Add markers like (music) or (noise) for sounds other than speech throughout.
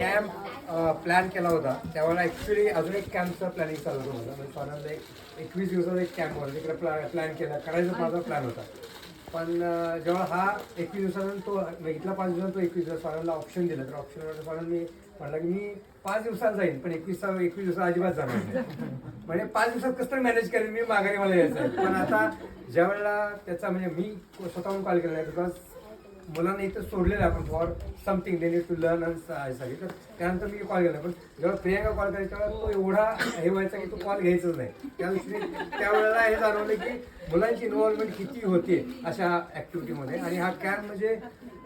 Camp plan uh, केला होता. त्यावेळेला ॲक्च्युली अजून एक कॅम्पचं प्लॅनिंग चालू होतं. माझं म्हणजे साधारण एक एकवीस दिवसाचा एक कॅम्प होता. तिकडे प्लॅ प्लॅन केला. करायचा माझा प्लॅन होता. पण uh, जेव्हा हा एकवीस दिवसानंतर तो म्हणजे इथला पाच दिवसांत तो एकवीस दिवस साधारणला ऑप्शन दिलं. तर ऑप्शनवर साधारण मी म्हटलं की मी पाच दिवसात जाईन पण एकवीस एकवीस दिवसात अजिबात जाणार नाही. म्हणजे पाच दिवसात कसं तरी मॅनेज करेन मी माघारी मला यायचं आहे पण आता ज्या वेळेला त्याचा म्हणजे मी स्वतःहून कॉल केला आहे बिकॉज मुलांना इथं सोडलेलं आहे आपण फॉर समथिंग दे टू लर्नसाठी तर त्यानंतर मी कॉल केला पण जेव्हा प्रियांका कॉल करायचा तेव्हा तो एवढा हे व्हायचा की तो कॉल घ्यायचाच नाही. त्या दुसरी त्यावेळेला हे जाणवलं की मुलांची इन्व्हॉल्वमेंट किती होते अशा ॲक्टिव्हिटीमध्ये आणि हा कॅम्प म्हणजे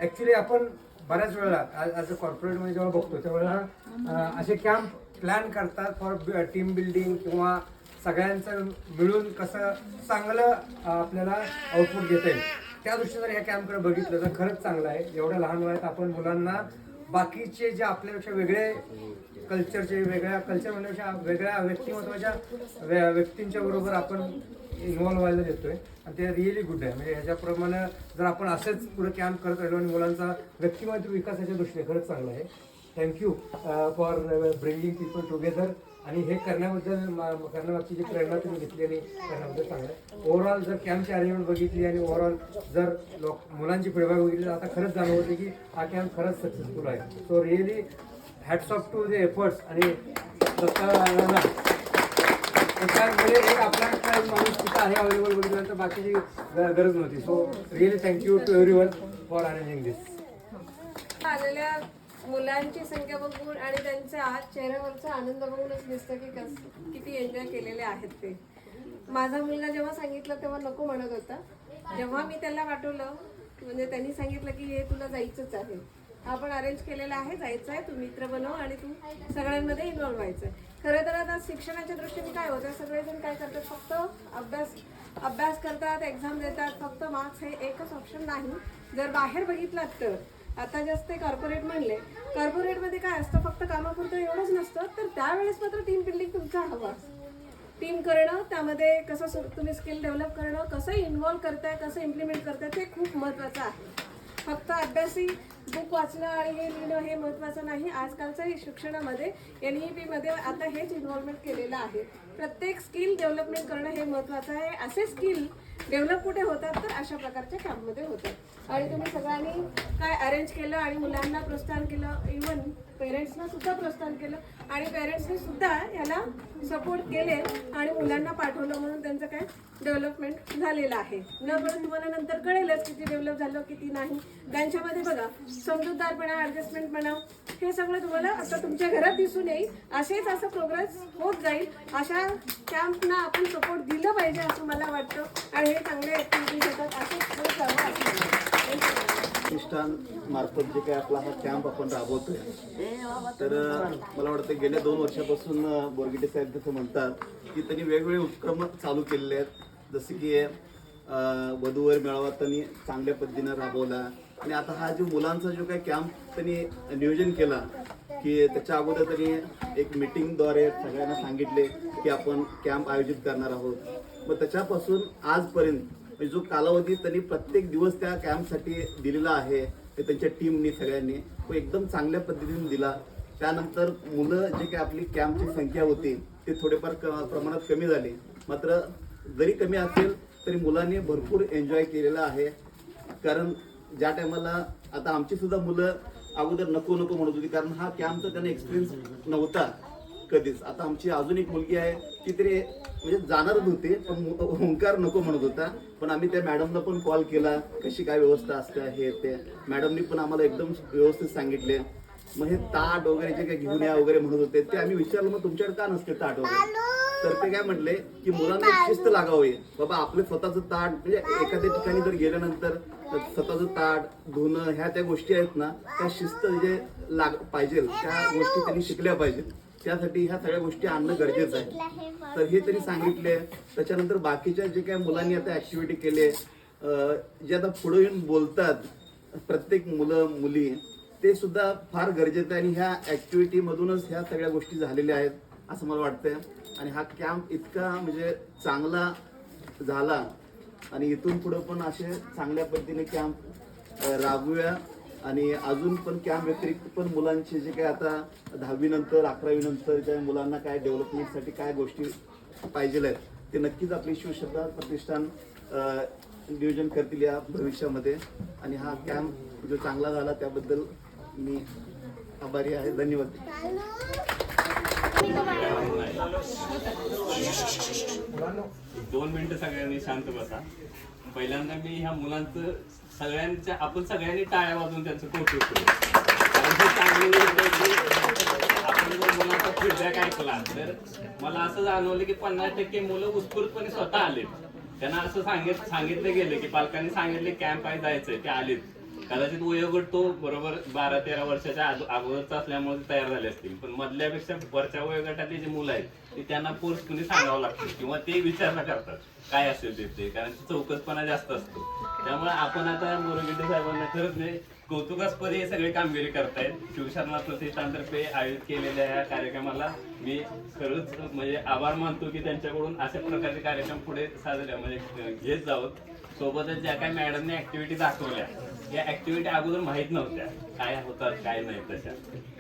ॲक्च्युली आपण बऱ्याच वेळेला ॲज अ कॉर्पोरेटमध्ये जेव्हा बघतो त्यावेळेला असे कॅम्प प्लॅन करतात फॉर टीम बिल्डिंग किंवा सगळ्यांचं मिळून कसं चांगलं आपल्याला आउटपुट घेता येईल. त्या दृष्टीने जर या कॅम्पकडे बघितलं तर खरंच चांगलं आहे. एवढ्या लहान वयात आपण मुलांना बाकीचे जे आपल्यापेक्षा वेगळे कल्चरचे वेगळ्या कल्चर म्हणण्यापेक्षा वेगळ्या व्यक्तिमत्वाच्या व्य- व्यक्तींच्या बरोबर आपण इन्व्हॉल्व्ह व्हायला देतोय. आणि ते रिअली गुड आहे. म्हणजे ह्याच्याप्रमाणे जर आपण असेच पुढे कॅम्प करत राहिलो आणि मुलांचा व्यक्तिमत्व विकासाच्या दृष्टीने खरंच चांगलं आहे. Thank you for bringing people together आणि हे करण्याबद्दल मा- करण्यामागची जी प्रेरणा तुम्ही घेतली आणि करण्याबद्दल चांगलं आहे. ओव्हरऑल जर कॅम्पची अरेंजमेंट बघितली आणि ओव्हरऑल जर लोक मुलांची फीडबॅक बघितली तर आता खरंच जाणवते की हा कॅम्प खरंच सक्सेसफुल आहे. So really hats off to the efforts आणि दत्ताला त्याच्यामध्ये एक आपला काय माणूस तिथं आहे अवेलेबल बघितल्यानंतर बाकीची गरज नव्हती. So really thank you to everyone for arranging this आलेल्या मुलांची संख्या बघून आणि त्यांच्या चेहऱ्यावरचा आनंद बघूनच दिसतं की कस किती एन्जॉय केलेले आहेत ते. माझा मुलगा जेव्हा सांगितलं तेव्हा नको म्हणत होता. जेव्हा मी त्याला पाठवलं म्हणजे त्यांनी सांगितलं की हे तुला जायचंच आहे. आपण अरेंज केलेलं आहे जायचं आहे तू मित्र बनव आणि तू सगळ्यांमध्ये इन्व्हॉल्व्ह व्हायचं आहे खरं तर आता शिक्षणाच्या दृष्टीने काय होतं सगळेजण काय करतात फक्त अभ्यास अभ्यास करतात एक्झाम देतात फक्त मार्क्स हे एकच ऑप्शन नाही. जर बाहेर बघितलात तर. आता जास्त कॉर्पोरेट म्हणले. कॉर्पोरेटमध्ये काय असतं फक्त कामापुरतं एवढंच नसतं तर त्यावेळेस मात्र टीम बिल्डिंग तुमचा हवा. टीम करणं त्यामध्ये कसं तुम्ही स्किल डेव्हलप करणं कसं इन्व्हॉल्व करताय कसं इम्प्लिमेंट करताय ते खूप महत्त्वाचं आहे. फक्त अभ्यासी बुक वाचणं आणि हे लिहिणं हे महत्त्वाचं नाही. आजकालच्या शिक्षणामध्ये एन ई पीमध्ये आता हेच इन्व्हॉल्वमेंट केलेलं आहे. प्रत्येक स्किल डेव्हलपमेंट करणं हे महत्त्वाचं आहे. असे स्किल डेव्हलप कुठे होतात तर अशा प्रकारच्या कॅम्पमध्ये होतात. आणि तुम्ही सगळ्यांनी काय अरेंज केलं आणि मुलांना प्रोत्साहन केलं इवन पेरेंट्सना सुद्धा प्रोत्साहन केलं आणि पेरेंट्सने सुद्धा याला सपोर्ट केले आणि मुलांना पाठवलं म्हणून त्यांचं काय डेव्हलपमेंट झालेलं आहे. न पण तुम्हाला नंतर कळेलच किती डेव्हलप झालं किती नाही. त्यांच्यामध्ये बघा समजूतदारपणा ॲडजस्टमेंट म्हणा हे सगळं तुम्हाला आता तुमच्या घरात दिसून येईल. असेच असं प्रोग्रेस होत जाईल. अशा कॅम्पना आपण सपोर्ट दिलं पाहिजे असं मला वाटतं. आणि हे चांगले ॲक्टिव्हिटीज होतात असे होत जावं प्रतिष्ठानमार्फत जे काही आपला हा कॅम्प आपण राबवतोय. तर मला वाटतं गेल्या दोन वर्षापासून बोरगिटे साहेब जसं म्हणतात की त्यांनी वेगवेगळे उपक्रम चालू केलेले आहेत. जसे की वधूवर मेळावा त्यांनी चांगल्या पद्धतीनं राबवला. आणि आता हा जो मुलांचा जो काही कॅम्प त्यांनी नियोजन केला की त्याच्या अगोदर त्यांनी एक मीटिंगद्वारे सगळ्यांना सांगितले की आपण कॅम्प आयोजित करणार आहोत. मग त्याच्यापासून आजपर्यंत म्हणजे जो कालावधी त्यांनी प्रत्येक दिवस त्या कॅम्पसाठी दिलेला आहे ते त्यांच्या टीमनी सगळ्यांनी तो एकदम चांगल्या पद्धतीने दिला. त्यानंतर मुलं जे काही आपली कॅम्पची संख्या होती ते थोडेफार क- प्रमाणात कमी झाली. मात्र जरी कमी असेल तरी मुलांनी भरपूर एन्जॉय केलेला आहे. कारण ज्या टायमाला आता आमची सुद्धा मुलं अगोदर नको नको म्हणत होती कारण हा कॅम्पचा त्यांना एक्सपिरियन्स नव्हता. कधीच. आता आमची अजून एक मुलगी आहे ती तरी म्हणजे जाणारच होते पण ओंकार नको म्हणत होता. पण आम्ही त्या मॅडमला पण कॉल केला कशी काय व्यवस्था असते हे ते. मॅडमनी पण आम्हाला एकदम व्यवस्थित सांगितले. मग हे ताट वगैरे जे काही घेऊन या वगैरे म्हणत होते ते आम्ही विचारलं मग तुमच्याकडे का नसते ताट वगैरे? तर ते काय म्हटले की मुलांना एक शिस्त लागावी. बाबा आपले स्वतःचं ताट म्हणजे एखाद्या ठिकाणी जर गेल्यानंतर स्वतःचं ताट धुणं ह्या त्या गोष्टी आहेत ना त्या शिस्त जे लाग पाहिजे त्या गोष्टी त्यांनी शिकल्या पाहिजेत. त्यासाठी ह्या सगळ्या गोष्टी आणणं गरजेचं आहे. तर हे त्यांनी सांगितले. त्याच्यानंतर बाकीच्या जे काही मुलांनी आता ऍक्टिव्हिटी केले जे आता पुढे येऊन बोलतात प्रत्येक मुलं मुली ते सुद्धा फार गरजेचं आहे. आणि ह्या ऍक्टिव्हिटी मधूनच ह्या सगळ्या गोष्टी झालेल्या आहेत असं मला वाटतंय. आणि हा कॅम्प इतका म्हणजे चांगला झाला. आणि इथून पुढे पण असे चांगल्या पद्धतीने कॅम्प राबवूया. आणि अजून पण कॅम्प व्यतिरिक्त पण मुलांचे जे काय आता दहावी नंतर अकरावी नंतर ज्या मुलांना काय डेव्हलपमेंटसाठी काय गोष्टी पाहिजे आहेत ते नक्कीच आपली शिवश्रद्धा प्रतिष्ठान नियोजन करतील या भविष्यामध्ये. आणि हा कॅम्प जो चांगला झाला त्याबद्दल मी आभारी आहे. धन्यवाद. दोन मिनिटं सगळ्यांनी शांत बसा. पहिल्यांदा मी ह्या मुलांचं सगळ्यांच्या आपण सगळ्यांनी टाळ्या वाजून त्यांचं कौतुक करू आपण जर मुलांचा फीडबॅक ऐकला तर मला असं जाणवलं की पन्नास टक्के मुलं उत्स्फूर्तपणे स्वतः आले त्यांना असं सांगित सांगितलं गेलं की पालकांनी सांगितले कॅम्प आहे जायचंय ते आलेत. कदाचित वयोगट तो बरोबर बारा तेरा वर्षाच्या आदो- अगोदरचा असल्यामुळे ते तयार झाले असतील. पण मधल्यापेक्षा वरच्या वयोगटातले जे मुलं आहेत ती त्यांना फोर्सफुली सांगावं लागतं? किंवा ते विचारणा करतात. काय असेल ते ते? कारण चौकसपणा जास्त असतो. त्यामुळे आपण आता मोरगेटे साहेबांना खरंच नाही कौतुकास्पद हे सगळे कामगिरी करतायत. शिवशर्मा प्रतिष्ठानतर्फे आयोजित केलेल्या या कार्यक्रमाला मी खरंच म्हणजे आभार मानतो की त्यांच्याकडून अशा प्रकारचे कार्यक्रम पुढे साजरे म्हणजे घेत जावं. सोबतच ज्या काही मॅडमने ऍक्टिव्हिटी दाखवल्या या ऍक्टिव्हिटी अगोदर माहीत नव्हत्या. काय होतात काय नाही तशा.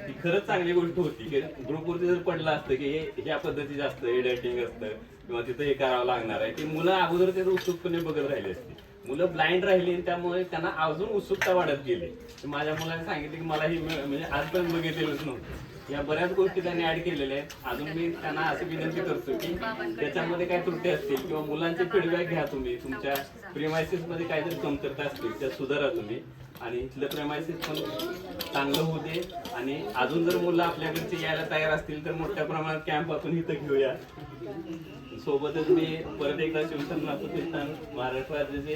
ही खरंच चांगली गोष्ट होती की ग्रुपवरती जर पडलं असतं की हे ह्या पद्धतीचं असतं एडिटिंग असतं किंवा तिथं हे करावं लागणार आहे ती मुलं अगोदर ते उत्सुकपणे बघत राहिली असती. मुलं ब्लाइंड राहिली आणि त्यामुळे त्यांना अजून उत्सुकता वाढत गेली. माझ्या मुलाने सांगितलं की मला ही म्हणजे आजपर्यंत बघितलेलंच नव्हतं. या बऱ्याच गोष्टी त्यांनी ऍड केलेल्या आहेत. अजून मी त्यांना असं विनंती करतो की त्याच्यामध्ये काय त्रुटी असतील किंवा मुलांचे फीडबॅक घ्या तुम्ही. तुमच्या प्रेमायसिसमध्ये काहीतरी कमतरता असतील त्या सुधारा तुम्ही. आणि इथलं प्रेमायसिस पण चांगलं होऊ दे. आणि अजून जर मुलं आपल्याकडचे यायला तयार असतील तर मोठ्या प्रमाणात कॅम्प आपण इथं घेऊया. सोबतच मी परत एकदा शिवसेना प्रतिष्ठान महाराष्ट्र राज्याचे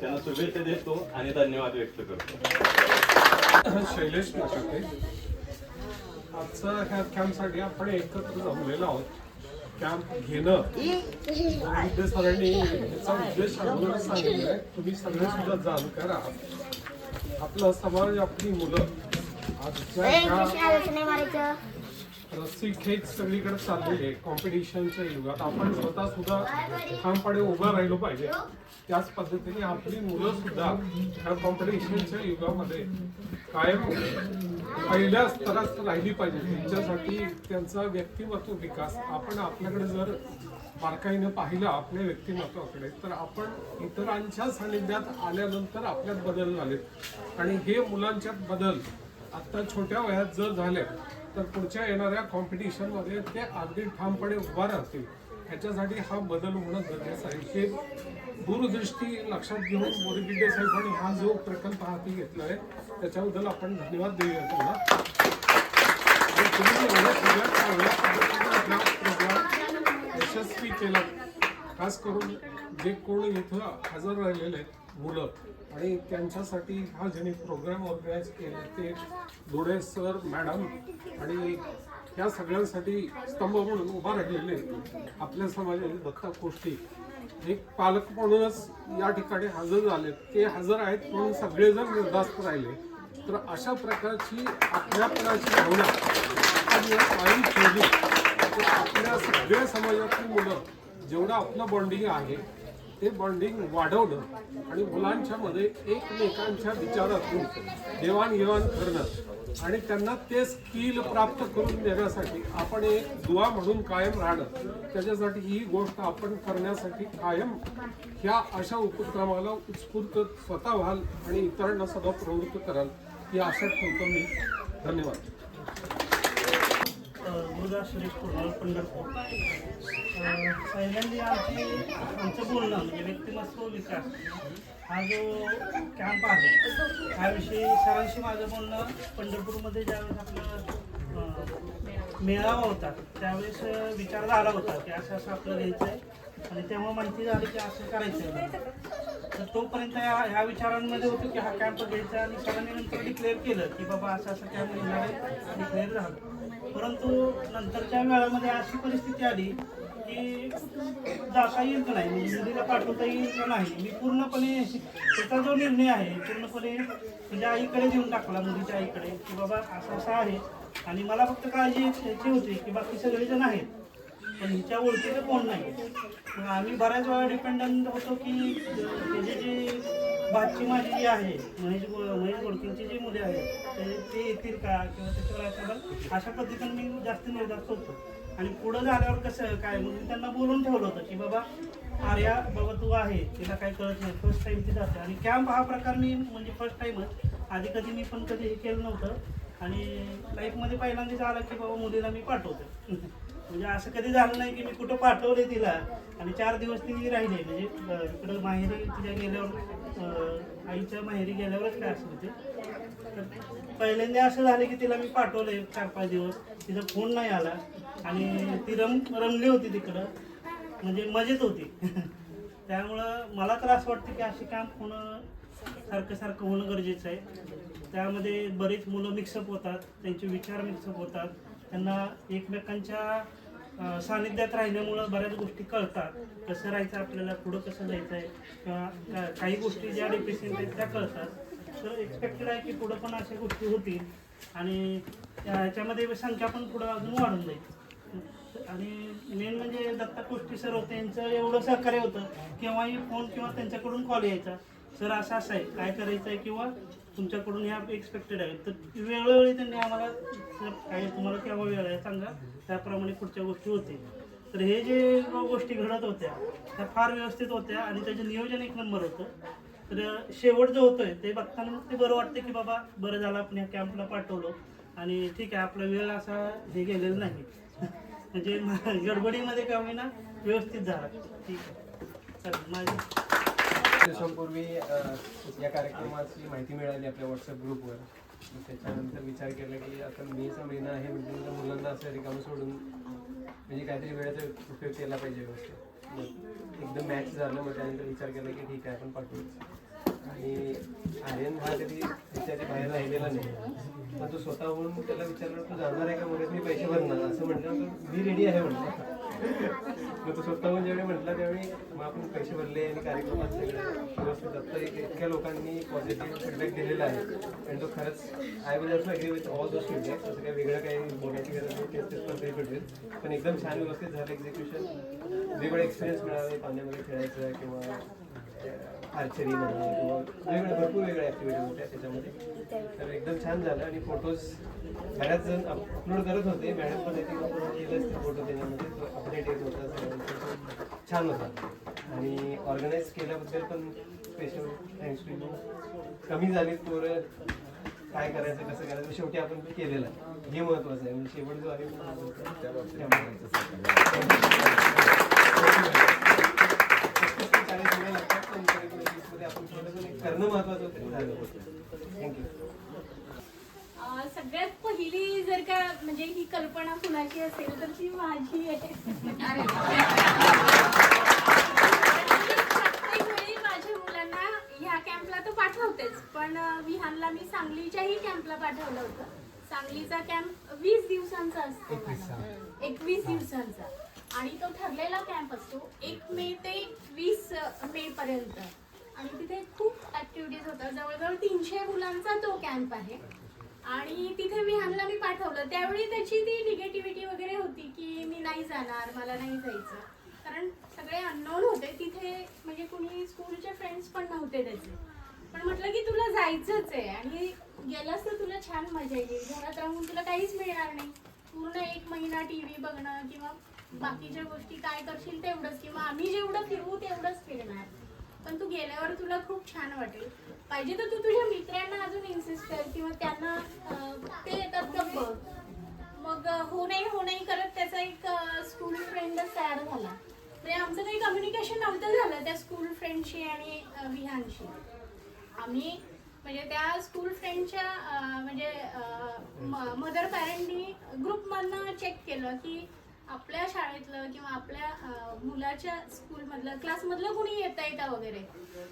त्यांना शुभेच्छा देतो आणि धन्यवाद व्यक्त करतो. शैलेश आजचा ह्या कॅम्पसाठी आपण एकत्र जमलेलो आहोत. कॅम्प घेणं. विद्या सरांनी याचा उद्देश अगोदरच सांगितलेला आहे. तुम्ही सगळे सुद्धा जाणकार आहात आपला समाज आपली मुलं. आजच्या ह्या रस्सी खेच सगळीकडे चाललेली आहे. कॉम्पिटिशनच्या युगात आपण स्वतः सुद्धा ठामपणे उभं राहिलो पाहिजे. त्याच पद्धतीने आपली मुलं सुद्धा ह्या कॉम्पिटिशनच्या युगामध्ये कायम पहिल्या स्तरात राहिली पाहिजे. त्यांच्यासाठी त्यांचा व्यक्तिमत्व विकास. आपण आपल्याकडे जर बारकाईनं पाहिलं आपल्या व्यक्तिमत्वाकडे तर आपण इतरांच्या सानिध्यात आल्यानंतर आपल्यात बदल झालेत आणि हे मुलांच्यात बदल आत्ता छोट्या वयात जर झाले तर पुढच्या येणाऱ्या कॉम्पिटिशनमध्ये ते अगदी ठामपणे उभा राहतील. ह्याच्यासाठी हा बदल होणं गरजेचं आहे. हे दूरदृष्टी लक्षात घेऊन मोरगिड्डे साहेबांनी हा जो प्रकल्प हाती घेतला आहे त्याच्याबद्दल आपण धन्यवाद देऊया तुम्हाला तुम्ही यशस्वी केला. खास करून जे कोण इथं हजर राहिलेले आहेत मुलं आणि त्यांच्यासाठी हा ज्यांनी प्रोग्राम ऑर्गनाईज केला ते धुळे सर मॅडम आणि या सगळ्यांसाठी स्तंभ म्हणून उभा राहिलेले आपल्या समाजाने दत्ता गोष्टी. एक पालक म्हणूनच या ठिकाणी हजर झाले ते हजर आहेत म्हणून सगळेजण निर्धास्त राहिले. तर अशा प्रकारची आपल्यापणाची भावना कायम ठेवली. तर आपल्या सगळ्या समाजातली मुलं जेवढं आपलं बॉन्डिंग आहे ते बॉन्डिंग वाढवणं आणि मुलांच्यामध्ये एकमेकांच्या विचारातून देवाणघेवाण करणं आणि त्यांना ते स्किल प्राप्त करून देण्यासाठी आपण एक दुवा म्हणून कायम राहणं त्याच्यासाठी ही गोष्ट आपण करण्यासाठी कायम ह्या अशा उपक्रमाला उत्स्फूर्त स्वतः व्हाल आणि इतरांना सुद्धा प्रवृत्त कराल ही आशा ठेवतो मी. धन्यवाद. गुरुदास सुरेश कुर्माल पंढरपूर. पहिल्यांदा आमची आमचं बोलणं म्हणजे व्यक्तिमत्व विकास. हा जो कॅम्प आहे ह्याविषयी सरांशी माझं बोलणं पंढरपूरमध्ये ज्यावेळेस आपला मेळावा होता त्यावेळेस विचार झाला होता की असं असं आपलं घ्यायचं आहे आणि तेव्हा माहिती झाली की असं करायचं आहे तर तोपर्यंत ह्या ह्या विचारांमध्ये होतो की हा कॅम्प घ्यायचा आणि सरांनी नंतर डिक्लेअर केलं की बाबा असं असं कॅम्प घेणार आहे डिक्लेअर झालं. परंतु नंतरच्या वेळामध्ये अशी परिस्थिती आली की जाता येईल का नाही? म्हणजे मुलीला पाठवता येईल का नाही? मी पूर्णपणे त्याचा जो निर्णय आहे पूर्णपणे म्हणजे आईकडे देऊन टाकला मुलीच्या आईकडे की बाबा असं असं आहे. आणि मला फक्त काळजी याची होती की बाकी सगळेजण आहेत. पण हिच्या ओळखीचं कोण नाही? मग आम्ही बऱ्याच वेळा डिपेंडंट होतो की त्याचे जे बातची माझी जी आहे महेश महेश गोडकेंची जी मुले आहेत ते येतील का? किंवा त्याच्यावर अशा अशा पद्धतीने मी जास्त निर्धास्त होतो आणि पुढं झाल्यावर कसं काय? मग मी त्यांना बोलून ठेवलं होतं की बाबा आर्या बाबा तू आहे तिला काय कळत नाही फर्स्ट टाइम ती जाते. आणि कॅम्प हा प्रकार मी म्हणजे फर्स्ट टाइमच आधी कधी मी पण कधी हे केलं नव्हतं. आणि लाईफमध्ये पहिल्यांदाच आलं की बाबा मुलीला मी पाठवतो. (laughs) म्हणजे असं कधी झालं नाही की मी कुठं पाठवले तिला. आणि चार दिवस ती राहिली. म्हणजे इकडं माहेरी तिच्या गेल्यावर आईच्या माहेरी गेल्यावरच काय असं होते. तर पहिल्यांदा असं झालं की तिला मी पाठवले चार पाच दिवस. तिचा फोन नाही आला. आणि ती रम रमली होती तिकडं. म्हणजे मजेत होती. (laughs) त्यामुळं मला तर असं वाटतं की असे काम होणं सारखं सारखं होणं गरजेचं आहे. त्यामध्ये बरेच मुलं मिक्सअप होतात त्यांचे विचार मिक्सअप होतात. त्यांना एकमेकांच्या सानिध्यात राहिल्यामुळं बऱ्याच गोष्टी कळतात. कसं राहायचं आपल्याला पुढं कसं जायचं आहे किंवा काही गोष्टी ज्या डिप्रेशन आहेत त्या कळतात. तर एक्सपेक्टेड आहे की पुढं पण अशा गोष्टी होतील. आणि त्याच्यामध्ये संख्या पण पुढं अजून वाढून जाईल. आणि मेन म्हणजे दत्ता कुष्टी सर होते यांचं एवढं सहकार्य होतं केव्हाही फोन किंवा त्यांच्याकडून कॉल यायचा. सर असं असं आहे. काय करायचं आहे किंवा तुमच्याकडून ह्या एक्सपेक्टेड आहे तर वेळोवेळी त्यांनी आम्हाला सर काय तुम्हाला केव्हा वेळ आहे सांगा. त्याप्रमाणे पुढच्या गोष्टी होतील. तर हे जे गोष्टी घडत होत्या त्या फार व्यवस्थित होत्या आणि त्याचे नियोजन एक नंबर होतं. तर शेवट जो होतोय ते बघताना ते बरं वाटतं की बाबा बरं झालं आपण ह्या कॅम्पला पाठवलं. आणि ठीक आहे आपला वेळ असा हे गेलेला नाही. म्हणजे गडबडीमध्ये का होईना व्यवस्थित झाला. ठीक आहे. चल माझं. दिवसांपूर्वी या कार्यक्रमाची माहिती मिळाली आपल्या व्हॉट्सअप ग्रुपवर मग त्याच्यानंतर विचार केला की आता मेचा महिना आहे म्हणजे मुलांना असं रिकामं सोडून म्हणजे काहीतरी वेळेचा उपयोग केला पाहिजे व्यवस्थित. मग एकदम मॅच झालं मग त्यानंतर विचार केला की ठीक आहे आपण पाठवूच आणि आर्यन हा कधी त्याच्या बाहेर राहिलेला नाही. पण तो स्वतःहून त्याला विचारलं तू जाणार आहे का मग मी पैसे भरणार. असं म्हटलं मी रेडी आहे म्हटलं. मग तो स्वतःहून ज्यावेळी म्हटला त्यावेळी मग आपण पैसे भरले आणि कार्यक्रमात सगळं व्यवस्थित आता एक- इतक्या लोकांनी पॉझिटिव्ह फीडबॅक दिलेला आहे. आणि तो खरंच I will also agree with all those feedback असं काही वेगळं काही बोलायची गरज नाही. तेच तेच पण भेटेल. पण एकदम छान व्यवस्थित झालं एक्झिक्युशन वेगवेगळे एक्सपिरियन्स मिळावे पाण्यामध्ये खेळायचं किंवा आर्चरी म्हणा किंवा वेगवेगळ्या भरपूर वेगळ्या ॲक्टिव्हिटी होत्या त्याच्यामध्ये. तर एकदम छान झालं आणि फोटोज बऱ्याच जण अपलोड करत होते. मॅडम पण येते अपलोड केलं असते फोटो देण्यामध्ये. अपडेट येत होता. सगळ्यांचा छान होता. आणि ऑर्गनाईज केल्याबद्दल पण स्पेशल थँक्स टू यू कमी झाली पोरं. काय करायचं कसं करायचं? शेवटी आपण ते केलेलं आहे. हे महत्वाचं आहे. म्हणजे शेवट जो आहे. चाळीस मुलं लागतात, पण तरी आपण करणं महत्वाचं झालं. थँक्यू सगळ्यात पहिली जर का म्हणजे ही कल्पना कुणाची असेल तर ती माझी आहे. प्रत्येक वेळी माझ्या मुलांना ह्या कॅम्पला तर पाठवतेच पण विहानला मी सांगलीच्याही कॅम्पला पाठवलं होतं. सांगलीचा कॅम्प वीस दिवसांचा असतो मॅडम. एकवीस दिवसांचा. आणि तो ठरलेला कॅम्प असतो एक मे ते वीस मे पर्यंत. आणि तिथे खूप ऍक्टिव्हिटीज होतात. जवळजवळ तीनशे मुलांचा तो कॅम्प आहे. आणि तिथे विहानला मी पाठवलं. त्यावेळी त्याची ती निगेटिव्हिटी वगैरे होती की मी नाही जाणार मला नाही जायचं. कारण सगळे अननोन होते. तिथे म्हणजे कुणी स्कूलचे फ्रेंड्स पण नव्हते त्याचे. पण म्हटलं की तुला जायचंच आहे. आणि गेलास तर तुला छान मजा येईल. घरात राहून तुला काहीच मिळणार नाही. पूर्ण एक महिना टी व्ही बघणं किंवा बाकीच्या गोष्टी काय करशील तेवढंच. किंवा आम्ही जेवढं फिरवू तेवढंच फिरणार. पण तू गेल्यावर तुला खूप छान वाटेल. पाहिजे तर तू तुझ्या मित्रांना अजून इन्सिस्ट कर किंवा त्यांना ते येतात बघ. मग हो नाही हो नाही करत त्याचा एक स्कूल फ्रेंडच तयार झाला. म्हणजे आमचं काही कम्युनिकेशन नव्हतं झालं त्या स्कूल फ्रेंडशी आणि विहानशी. आम्ही म्हणजे त्या स्कूल फ्रेंडच्या म्हणजे मदर पॅरेंटनी ग्रुपमधनं चेक केलं की आपल्या शाळेतलं किंवा आपल्या मुलाच्या स्कूलमधलं क्लासमधलं कुणी येता येता वगैरे?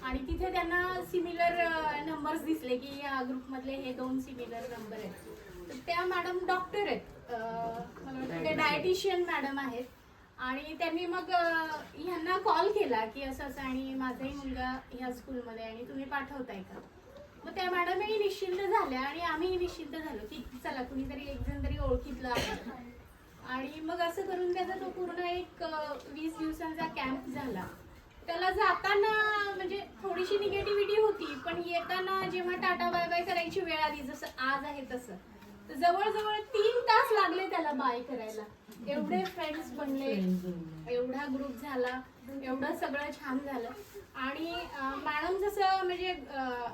आणि तिथे त्यांना सिमिलर नंबर्स दिसले की या ग्रुपमधले हे दोन सिमिलर नंबर आहेत. तर त्या मॅडम डॉक्टर आहेत. ते डायटिशियन मॅडम आहेत. आणि त्यांनी मग ह्यांना कॉल केला की असं असं आणि माझाही मुलगा ह्या स्कूलमध्ये आणि तुम्ही पाठवताय का? मग त्या मॅडमही निश्चिंत झाल्या आणि आम्हीही निश्चिंत झालो की चला कुणीतरी एक जण तरी ओळखीतलं आहे आणि मग असं करून त्याचा तो पूर्ण एक वीस दिवसांचा कॅम्प झाला. त्याला जाताना म्हणजे थोडीशी निगेटिव्हिटी होती पण येताना जेव्हा टाटा बाय बाय करायची वेळ आली जसं आज आहे तसं तर जवळजवळ तीन तास लागले त्याला बाय करायला. एवढे फ्रेंड्स बनले एवढा ग्रुप झाला एवढं सगळं छान झालं. आणि मॅडम जसं म्हणजे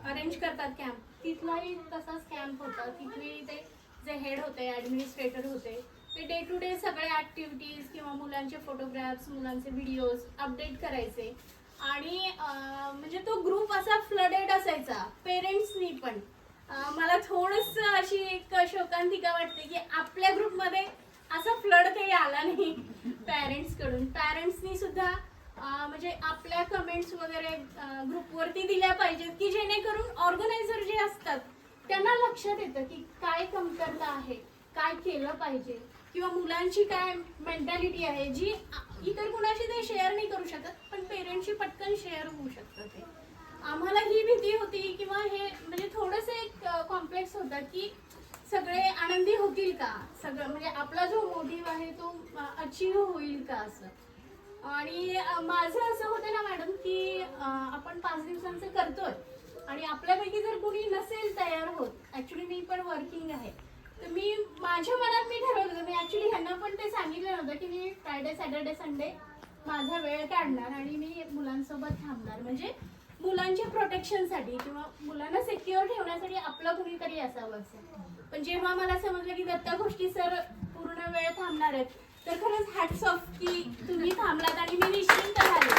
अरेंज करतात कॅम्प तिथलाही तसाच कॅम्प होता. तिथली ते जे हेड होते ॲडमिनिस्ट्रेटर होते ते डे टू डे सगळे ॲक्टिव्हिटीज किंवा मुलांचे फोटोग्राफ्स मुलांचे व्हिडिओज अपडेट करायचे. आणि म्हणजे तो ग्रुप असा फ्लडेड असायचा. पेरेंट्सनी पण. मला थोडस अशी एक शोकांतिका वाटते की आपल्या ग्रुपमध्ये असा फ्लड काही आला नाही पॅरेंट्सकडून पॅरेंट्सनी सुद्धा म्हणजे आपल्या कमेंट्स वगैरे ग्रुपवरती दिल्या पाहिजेत की जेणेकरून ऑर्गनायझर जे असतात त्यांना लक्षात येतं की काय कमतरता आहे काय केलं पाहिजे. किंवा मुलांची काय मेंटॅलिटी आहे जी इतर कुणाशी ते शेअर नाही करू शकत पण पेरेंट्सशी पटकन शेअर होऊ शकतं ते. आम्हाला ही भीती होती किंवा हे म्हणजे थोडंसं एक कॉम्प्लेक्स होता की सगळे आनंदी होतील का? सगळं म्हणजे आपला जो मोटिव्ह आहे तो अचीव होईल का असं? आणि माझं असं होतं ना मॅडम की आपण पाच दिवसांचं करतोय. आणि आपल्यापैकी जर कोणी नसेल तयार होत ऍक्च्युली मी पण वर्किंग आहे. तर मी माझ्या मनात मी ठरवलं होतं. मी ऍक्च्युली ह्यांना पण ते सांगितलं नव्हतं की मी फ्रायडे सॅटर्डे संडे माझा वेळ काढणार आणि मी मुलांसोबत थांबणार. म्हणजे मुलांच्या प्रोटेक्शनसाठी किंवा मुलांना सिक्युअर ठेवण्यासाठी आपलं कुणीतरी असावं असं. पण जेव्हा मला समजलं की दत्ता गोष्टी सर पूर्ण वेळ थांबणार आहेत तर खरंच हॅट्स ऑफ की तुम्ही थांबलात आणि मी निश्चिंत झाले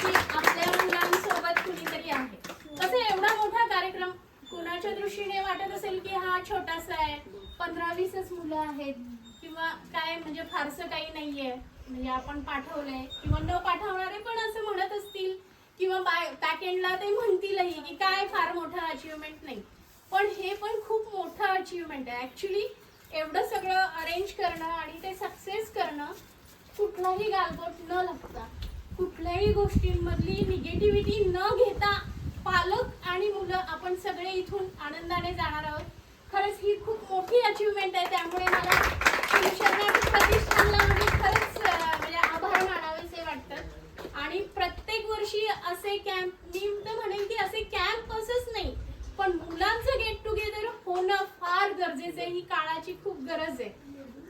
की आपल्या मुलांसोबत कुणीतरी आहे. कसं एवढा मोठा कार्यक्रम कुणाच्या दृष्टीने वाटत असेल की हा छोटासा आहे पंधरा वीसच मुलं आहेत. किंवा काय म्हणजे फारसं काही नाहीये. म्हणजे आपण पाठवलंय. किंवा न पाठवणारे पण असं म्हणत असतील. किंवा बाय बॅक एंडला ते म्हणतीलही की काय फार मोठं अचिव्हमेंट नाही. पण हे पण खूप मोठं अचिव्हमेंट आहे. ॲक्च्युली एवढं सगळं अरेंज करणं आणि ते सक्सेस करणं कुठलाही गालबोट न लागता कुठल्याही गोष्टींमधली निगेटिव्हिटी न घेता पालक आणि मुलं आपण सगळे इथून आनंदाने जाणार आहोत. खरंच ही खूप मोठी अचिव्हमेंट आहे. त्यामुळे मला शिवशरणाची प्रतिष्ठानला म्हणजे खरंच म्हणजे आभार मानावेसे वाटतात आणि प्रत्येक वर्षी असे कॅम्प मी तर म्हणेन की असे कॅम्प असंच नाही पण मुलांचं गेट टुगेदर होणं फार गरजेचं आहे. ही काळाची खूप गरज आहे.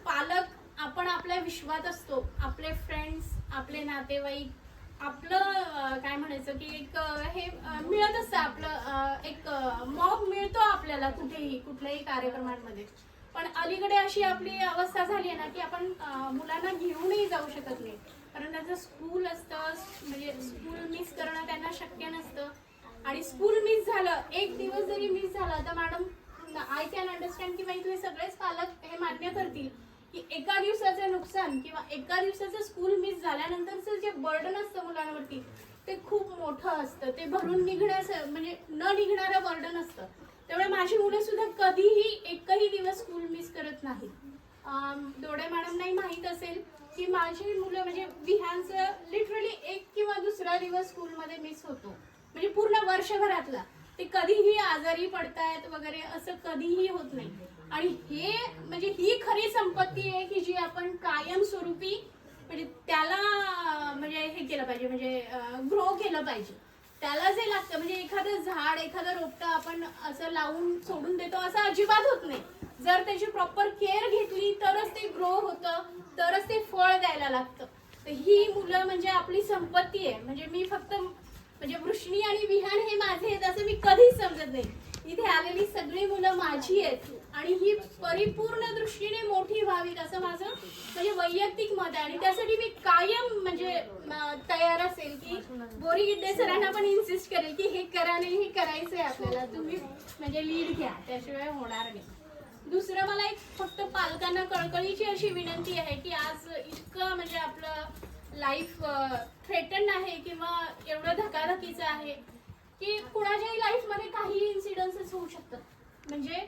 पालक आपण आपल्या विश्वात असतो. आपले फ्रेंड्स आपले नातेवाईक आपलं काय म्हणायचं की एक हे मिळत असतं आपलं एक मॉब मिळतो आपल्याला कुठेही कुठल्याही कार्यक्रमांमध्ये. पण अलीकडे अशी आपली अवस्था झाली आहे ना की आपण मुलांना घेऊनही जाऊ शकत नाही. कारण त्याचं स्कूल असतं म्हणजे स्कूल मिस करणं त्यांना शक्य नसतं. आणि स्कूल मिस झालं एक दिवस जरी मिस झाला तर मॅडम आय कॅन अंडरस्टँड की तुम्ही सगळेच पालक हे मान्य करतील. की एका दिवसाचं नुकसान किंवा एका दिवसाचं स्कूल मिस झाल्यानंतरचं जे बर्डन असतं मुलांवरती ते खूप मोठं असतं. ते भरून निघण्याचं म्हणजे न निघणारं बर्डन असतं. त्यामुळे माझी मुलं सुद्धा कधीही एकही दिवस स्कूल मिस करत नाहीत. अम, दोडे मॅडमनाही माहीत असेल की माझी मुलं म्हणजे विहानचं लिटरली एक किंवा दुसरा दिवस स्कूलमध्ये मिस होतो. म्हणजे पूर्ण वर्षभरातला. ते कधीही आजारी पडतायत वगैरे असं कधीही होत नाही. आणि हे म्हणजे ही खरी संपत्ती आहे की जी आपण कायमस्वरूपी म्हणजे त्याला म्हणजे हे केलं पाहिजे म्हणजे ग्रो केलं पाहिजे. त्याला जे लागतं म्हणजे एखादं झाड एखादं रोपटं आपण असं लावून सोडून देतो असं अजिबात होत नाही. जर त्याची प्रॉपर केअर घेतली तरच ते ग्रो होतं तरच ते फळ द्यायला लागतं. तर ही मुलं म्हणजे आपली संपत्ती आहे. म्हणजे मी फक्त म्हणजे वृष्णी आणि विहान हे माझे आहेत असं मी कधीच समजत नाही. इथे आलेली सगळी मुलं माझी आहेत. आणि ही परिपूर्ण दृष्टीने मोठी व्हावीत असं माझं म्हणजे वैयक्तिक मत आहे. आणि त्यासाठी मी कायम म्हणजे तयार असेल की बोरी गिड्डे सरांना पण इन्सिस्ट करेल की हे करा नाही हे करायचंय आपल्याला. तुम्ही म्हणजे लीड घ्या. त्याशिवाय होणार नाही. दुसरं मला एक फक्त पालकांना कळकळीची अशी विनंती आहे की आज इतकं म्हणजे आपलं लाईफ थ्रेटन आहे किंवा एवढं धकाधकीचं आहे की कुणाच्याही लाईफमध्ये काही इन्सिडन्सेस होऊ शकतात. म्हणजे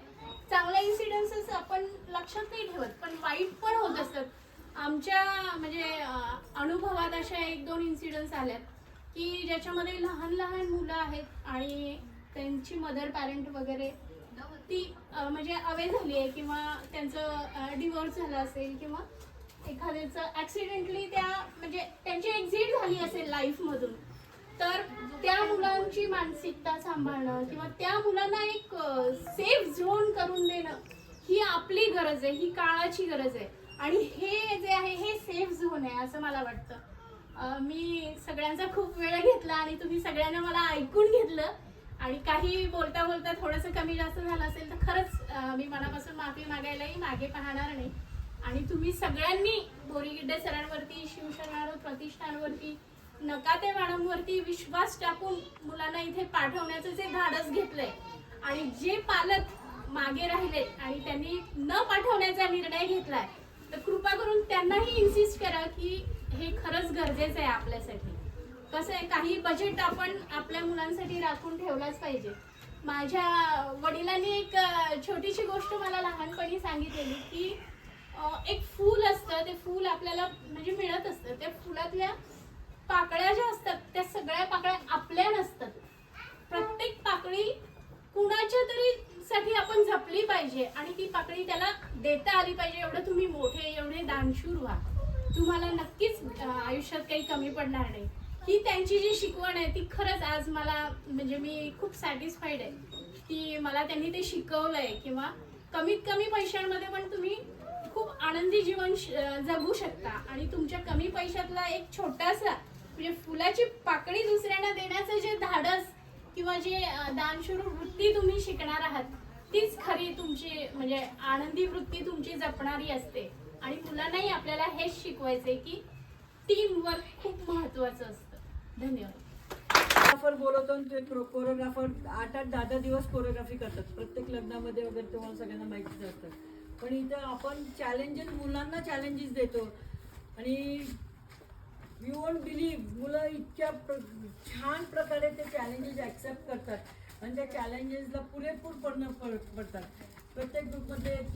चांगल्या इन्सिडन्सेस आपण लक्षात नाही ठेवत पण वाईट पण होत असतात. आमच्या म्हणजे अनुभवात अशा एक दोन इन्सिडन्स आल्यात की ज्याच्यामध्ये लहान लहान मुलं आहेत आणि त्यांची मदर पॅरेंट वगैरे ती म्हणजे अवे झाली आहे किंवा त्यांचं डिवोर्स झालं असेल किंवा एखाद्याचं ऍक्सिडेंटली त्या म्हणजे त्यांची एक्झिट झाली असेल लाईफमधून तर त्या मुलांची मानसिकता सांभाळणं किंवा त्या मुलांना एक सेफ झोन करून देणं ही आपली गरज आहे ही काळाची गरज आहे. आणि हे जे आहे हे सेफ झोन आहे असं मला वाटतं. मी सगळ्यांचा खूप वेळ घेतला आणि तुम्ही सगळ्यांना मला ऐकून घेतलं. आणि काही बोलता बोलता थोडंसं कमी जास्त झालं असेल तर खरंच मी मनापासून माफी मागायलाही मागे पाहणार नाही. आणि तुम्ही सगळ्यांनी बोरीगिड्डे सरांवरती शिवशरणावर प्रतिष्ठानवरती नका ते मॅडमवरती विश्वास टाकून मुलांना इथे पाठवण्याचं जे धाडस घेतलंय. आणि जे पालक मागे राहिले आणि त्यांनी न पाठवण्याचा निर्णय घेतलाय तर कृपा करून त्यांनाही इन्सिस्ट करा की हे खरंच गरजेचं आहे आपल्यासाठी. कसं आहे काही बजेट आपण आपल्या मुलांसाठी राखून ठेवलाच पाहिजे. माझ्या वडिलांनी एक छोटीशी गोष्ट मला लहानपणी सांगितलेली की एक फूल असतं ते फूल आपल्याला म्हणजे मिळत असतं. त्या फुलातल्या पाकळ्या ज्या असतात त्या सगळ्या पाकळ्या आपल्या नसतात. प्रत्येक पाकळी कुणाच्या तरी साठी आपण जपली पाहिजे आणि ती पाकळी त्याला देता आली पाहिजे. एवढं तुम्ही मोठे एवढे दानशूर व्हा. तुम्हाला नक्कीच आयुष्यात काही कमी पडणार नाही. ही त्यांची जी शिकवण आहे ती खरंच आज मला म्हणजे मी खूप सॅटिस्फाईड आहे. की मला त्यांनी ते शिकवलं आहे किंवा कमीत कमी पैशांमध्ये पण तुम्ही खूप आनंदी जीवन श- जगू शकता. आणि तुमच्या कमी पैशातला एक छोटासा म्हणजे फुलाची पाकळी दुसऱ्यांना देण्याचं जे धाडस किंवा जे दानशूर वृत्ती तुम्ही शिकणार आहात तीच खरी तुमची म्हणजे आनंदी वृत्ती तुमची जपणारी असते. आणि मुलांनाही आपल्याला हेच शिकवायचंय की टीम वर्क खूप महत्वाचं असतं. धन्यवाद. कोरिओग्राफर बोलवतो आणि ते कोरिओग्राफर आठ आठ दहा दहा दिवस कोरिओग्राफी करतात. प्रत्येक लग्नामध्ये वगैरे तुम्हाला सगळ्यांना माहितीच असतात पण इथं आपण चॅलेंजेस मुलांना चॅलेंजेस देतो. आणि यू वोंट बिलीव्ह मुलं इतक्या प्र छान प्रकारे ते चॅलेंजेस ॲक्सेप्ट करतात. आणि त्या चॅलेंजेसला पुरेपूर पडणं पड- पडतात. प्रत्येक ग्रुपमध्ये